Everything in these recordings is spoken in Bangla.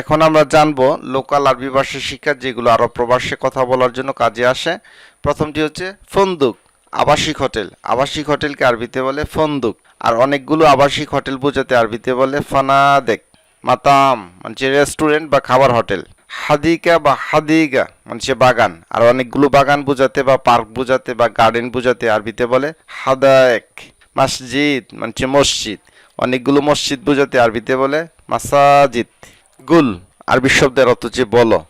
এখন আমরা জানব লোকাল আরবি ভাষা শিক্ষা যেগুলো আরও প্রবাসে কথা বলার জন্য কাজে আসে। প্রথমটি হচ্ছে ফন্দুক, আবাসিক হোটেল। আবাসিক হোটেলকে আরবিতে বলে ফন্দুক। আর অনেকগুলো আবাসিক হোটেল বোঝাতে আরবিতে বলে ফানাদেক, মাতাম মানে রেস্টুরেন্ট বা খাবার হোটেল। হাদিকা বা হাদিগা মানে বাগান। আর অনেকগুলো বাগান বোঝাতে বা পার্ক বোঝাতে বা গার্ডেন বোঝাতে আরবিতে বলে হাদায়েক, মসজিদ মানে মসজিদ। অনেকগুলো মসজিদ বোঝাতে আরবিতে বলে মাসাজিদ। গুল, আরবি শব্দের অর্থ হচ্ছে বলো।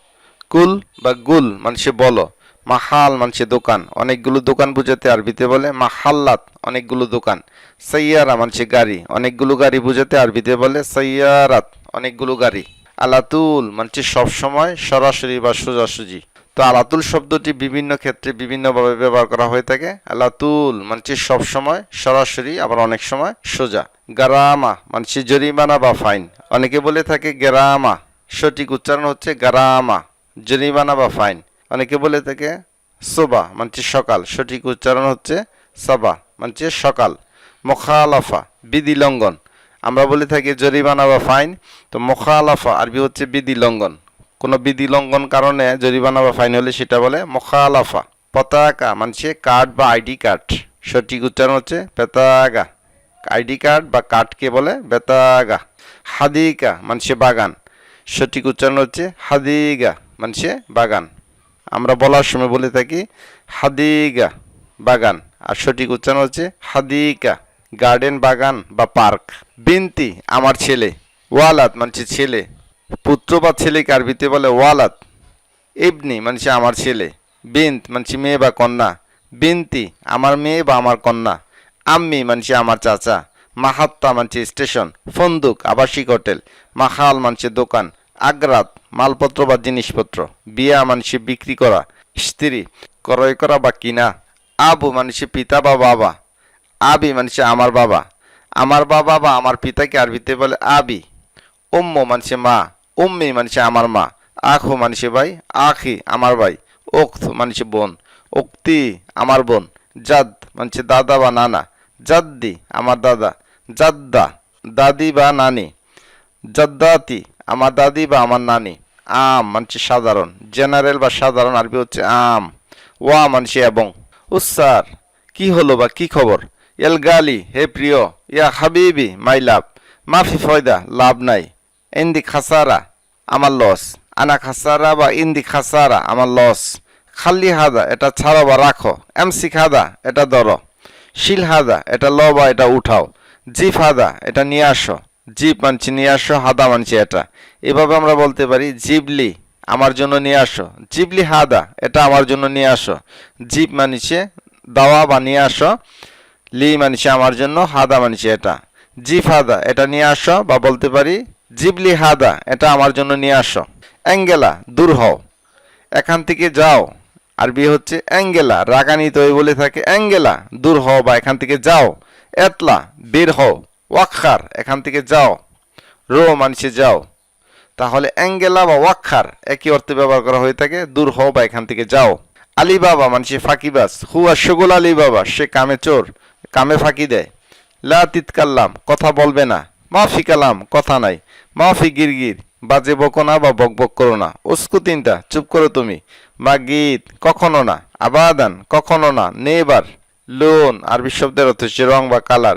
কুল বা গুল মানুষে বলো। মাহাল মানুষে দোকান। অনেকগুলো দোকান বুঝাতে আরবিতে বলে মাহাল্লাত, অনেকগুলো দোকান। সাইয়ারা মানুষে গাড়ি। অনেকগুলো গাড়ি বুঝাতে আরবিতে বলে সৈয়ারাত অনেকগুলো গাড়ি। আলাতুল মানুষে সবসময় সরাসরি বা সোজাসুজি। তো আলাতুল শব্দটি বিভিন্ন ক্ষেত্রে বিভিন্নভাবে ব্যবহার করা হয়ে থাকে। আলাতুল মানে সবসময়, সরাসরি, আবার অনেক সময় সোজা। গারামা মানে জরিমানা বা ফাইন। অনেকে বলে থাকে গেরামা। সঠিক উচ্চারণ হচ্ছে গারামা, জরিমানা বা ফাইন। অনেকে বলে থাকে সোবা মানে সকাল। সঠিক উচ্চারণ হচ্ছে সবা মানে সকাল। মোখালাফা বিধি লঙ্ঘন আমরা বলে থাকি জরিমানা বা ফাইন। তো মোখালাফা, আরবি হচ্ছে বিধি লঙ্ঘন কোনো বিধি লঙ্ঘন কারণে জরিমানা বা ফাইন হলে সেটা বলে মোখালাফা, পতাকা মানে কার্ড বা আইডি কার্ড। সঠিক উচ্চারণ হচ্ছে পেতাগা। আইডি কার্ড বা কার্ডকে বলে বেতাগা। হাদিকা মানে বাগান। সঠিক উচ্চারণ হচ্ছে হাদিগা মানে বাগান। আমরা বলার সময় বলে থাকি হাদিগা, বাগান। আর সঠিক উচ্চারণ হচ্ছে হাদিকা, গার্ডেন, বাগান বা পার্ক। বিনতি, আমার ছেলে। ওয়ালাত মানে ছেলে। পুত্র বা ছেলেকে আরবিতে বলে ওয়ালাত ইবনি মানে আমার ছেলে, বিন্ত মানে মেয়ে বা কন্যা, বিনতি, আমার মেয়ে বা আমার কন্যা, আম্মি মানে আমার চাচা, মাহাত্তা মানে স্টেশন, ফন্দুক, আবাসিক হোটেল, মাখাল মানে দোকান, আগ্রাত, মালপত্র বা জিনিসপত্র, বিয়া মানুষে বিক্রি করা, স্ত্রী, ক্রয় করা বা কিনা, আবু মানুষে পিতা বা বাবা, আবি মানুষে আমার বাবা আমার বাবা বা আমার পিতাকে আরবিতে বলে আবি, উম্ম মানুষে মা উম্মি মানুষে আমার মা, আখু মানুষে ভাই, আখি আমার ভাই ওক্ত মানুষে বোন, উক্তি আমার বোন, জাদ মানুষে দাদা বা নানা, জাদ্দি আমার দাদা, জাদ্দা দাদি বা নানি, জাদ্দাতি আমার দাদি বা আমার নানি, আম মানছে সাধারণ, জেনারেল বা সাধারণ আরবি হচ্ছে আম, ওয়া মানছে এবং, উসার, কি হলো বা কি খবর? এল গালি, হে প্রিয়, ইয়া হাবিবি, মাই লাভ, মাফি ফয়দা, লাভ নাই, এন্দি খাসারা আমার লস আনা খাসারা বা ইন্দি খাসারা, আমার লস খালি হাদা, এটা ছাড়ো বা রাখো। এমসি খাদা, এটা ধরো। শিল হাদা, এটা ল বা এটা উঠাও। জিফ হাদা, এটা নিয়ে আসো। জিপ মানছি নিয়ে আসো, হাদা মানছি এটা। এভাবে আমরা বলতে পারি, জিবলি আমার জন্য নিয়ে আসো। জিবলি হাদা, এটা আমার জন্য নিয়ে আসো। জিপ মানিছে দাওয়া বা নিয়ে আসো। লি মানিছে আমার জন্য, হাদা মানিছে এটা। জিপ হাদা, এটা নিয়ে আসো বা বলতে পারি জিবলি হাদা, এটা আমার জন্য নিয়ে আসো। অ্যাঙ্গেলা, দূর হও। এখান থেকে যাও। আরবি হচ্ছে অ্যাঙ্গেলা রাগানিত বলে থাকে, অ্যাঙ্গেলা, দূর হও বা এখান থেকে যাও। এতলা, বের হও। ওয়াক্ষার এখান থেকে যাও। রো মানছে যাও। তাহলে অ্যাঙ্গেলা বা ওয়াক্ষার একই অর্থে ব্যবহার করা হয়ে থাকে, দূর হও বা এখান থেকে যাও। আলী বাবা মানছে ফাঁকিবাস হুয়া শগুল আলী বাবা সে কামে চোর, কামে ফাঁকি দেয়। লা তিতকাল্লাম, কথা বলবে না। মাফি কালাম, কথা নাই। মাফি গিরগির, বাজে বকো না বা বক করো না। উস্কু তিনটা, চুপ করো তুমি। বা গীত কখনো না। আবাদান, কখনো না। নেবার লোন, আরবি শব্দের অর্থ হচ্ছে রং বা কালার।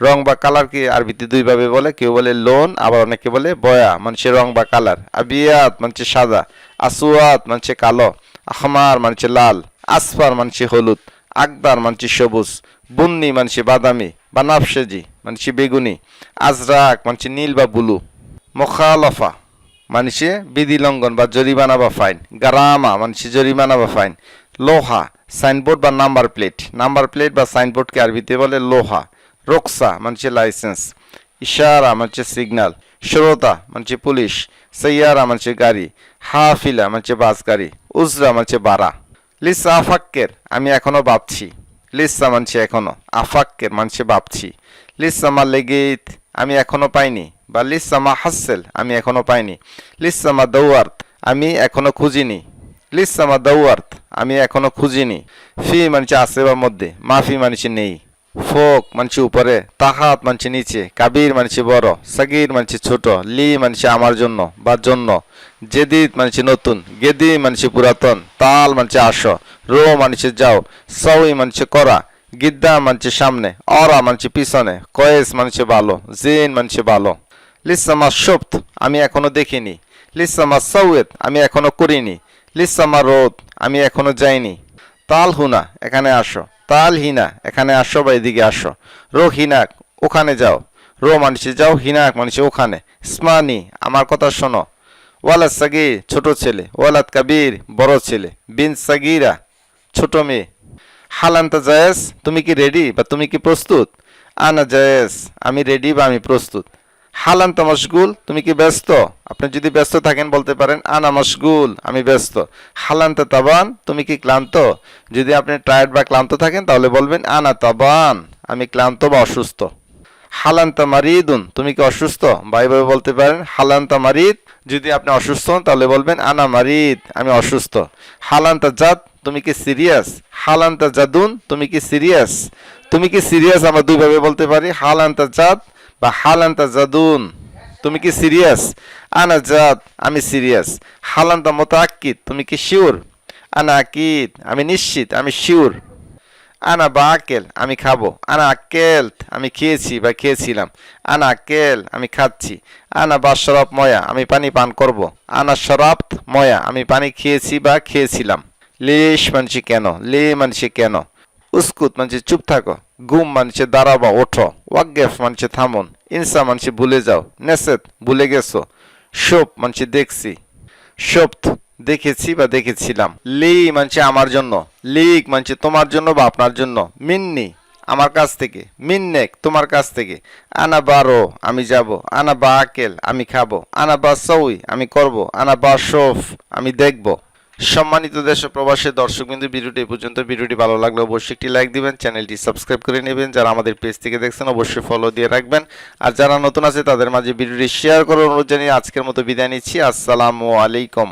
রং বা কালারকে আরবিতে দুইভাবে বলে, কেউ বলে লোন, আবার অনেকে বলে বয়া মানে রং বা কালার। আবিয়াত মানে সাদা। আসুয়াত মানে কালো। আহমার মানে লাল। আসফার মানে হলুদ। আকদার মানে সবুজ। বুন্নি মানে বাদামি বা নাফসেজি। মানে বেগুনি আজরাক মানে নীল বা বুলু মোখালফা মানুষে বিধি লঙ্ঘন বা জরিমানা বা ফাইন গারামা মানুষে জরিমানা বা ফাইন লোহা সাইনবোর্ড বা নাম্বার প্লেট নাম্বার প্লেট বা সাইনবোর্ডকে আরবিতে বলে লোহা রোকসা মানে লাইসেন্স ইশারা মানে সিগন্যাল শ্রোতা মানে পুলিশ সৈয়ারা মানে গাড়ি হাফিলা মানে বাস গাড়ি উজরা মানে বাড়া লিসা আফাক্কের আমি এখনও ভাবছি লিসা মানছে এখনও আফাক্কের মানছে ভাবছি লিসা মা লেগেত আমি এখনও পাইনি। বা লিসা মা হাসেল আমি এখনও পাইনি। লিসা মা দৌয়ার্ত, আমি এখনও খুঁজিনি। লিসা মা দৌয়ার্ত, আমি এখনও খুঁজিনি। ফি মানছে আছে বা মধ্যে, মাফি মানছে নেই। ফোক মানছে উপরে, তাহাত মানছে নিচে, কাবির মানছে বড়, সাগির মানছে ছোট, লি মানছে আমার জন্য বা জন্য, জেদিদ মানছে নতুন, গেদি মানছে পুরাতন, তাল মানছে আসো, রো মানছে যাও সউই মানছে করা গিদ্দা মানছে সামনে, অরা মানছে পিছনে, কয়েস মানছে ভালো জিন মানছে ভালো লিসামা শোপ্ত আমি এখনও দেখিনি। লিসামা সৌয়েত আমি এখনও করিনি। লিসামা রোদ, আমি এখনও যাইনি। তাল হুনা এখানে আসো। তাল হিনা এখানে আসো বা এদিকে আসো। রো হিনাক ওখানে যাও। রো মানুষে যাও হিনাক মানুষে ওখানে। স্মানি, আমার কথা শোনো। ওয়ালাদ সাগি ছোট ছেলে। ওয়ালাদ কাবির, বড় ছেলে। বিন সাগিরা, ছোট মেয়ে। হালান্তা জায়েস তুমি কি রেডি বা তুমি কি প্রস্তুত? আনা জায়েস আমি রেডি বা আমি প্রস্তুত। হালান্তা মশগুল, তুমি কি ব্যস্ত? আপনি যদি ব্যস্ত থাকেন বলতে পারেন, আনা মশগুল, আমি ব্যস্ত। হালান্তা তাবান, তুমি কি ক্লান্ত? যদি আপনি টায়ার্ড বা ক্লান্ত থাকেন, তাহলে বলবেন, আনা তাবান, আমি ক্লান্ত বা অসুস্থ। হালান্তা মারিদুন, তুমি কি অসুস্থ? বা এইভাবে বলতে পারেন হালান্তা মারিদ, যদি আপনি অসুস্থ হন, তাহলে বলবেন, আনা মারিদ, আমি অসুস্থ। হালান্তা জাত তুমি কি সিরিয়াস হালান্তা জাদুন? তুমি কি সিরিয়াস তুমি কি সিরিয়াস আমরা দুইভাবে বলতে পারি হালান্তা জাত বা হালান্তা জাদুন। তুমি কি সিরিয়াস আনা জাত আমি সিরিয়াস হাল আন্তা হালান্তা মোতাক্কিদ, তুমি কি শিওর আনা আকিদ, আমি নিশ্চিত, আমি শিওর আনা বা আকেল, আমি খাব। আনা আকেল আমি খেয়েছি বা খেয়েছিলাম। আনা আকেল আমি খাচ্ছি। আনা বা শরাব ময়া, আমি পানি পান করব। আনা শরাব ময়া, আমি পানি খেয়েছি বা খেয়েছিলাম। লিশ মানছি কেন? লে মানছি কেন? উস্কুত মানছে চুপ থাকো। গুম মানছে দাঁড়াবা, ওঠো। ওয়াগেফ মানছে থামুন। ইনসা মানছে ভুলে যাও। নেসেত, ভুলে গেছো। শোপ মানছে দেখছি। শোপ্ত দেখেছি বা দেখেছিলাম। লি মানছে আমার জন্য। লিক মানছে তোমার জন্য বা আপনার জন্য। মিন্নি, আমার কাছ থেকে। মিন্নেক, তোমার কাছ থেকে। আনা বারো, আমি যাব। আনা বা আকেল আমি খাব। আনা বা সউই আমি করব। আনা বা শোফ আমি দেখব। সম্মানিত দেশ প্রবাসের প্রবাসী দর্শক বিন্দু ভিডিওটি পর্যন্ত। ভিডিওটি ভালো লাগলে অবশ্যই একটি লাইক দিবেন, চ্যানেলটি সাবস্ক্রাইব করে নেবেন। যারা আমাদের পেজ থেকে দেখছেন, অবশ্যই ফলো দিয়ে রাখবেন। আর যারা নতুন আছে, তাদের মাঝে ভিডিওটি শেয়ার করার অনুরোধ জানিয়ে আজকের মতো বিদায় নিচ্ছি। আসসালামু আলাইকুম।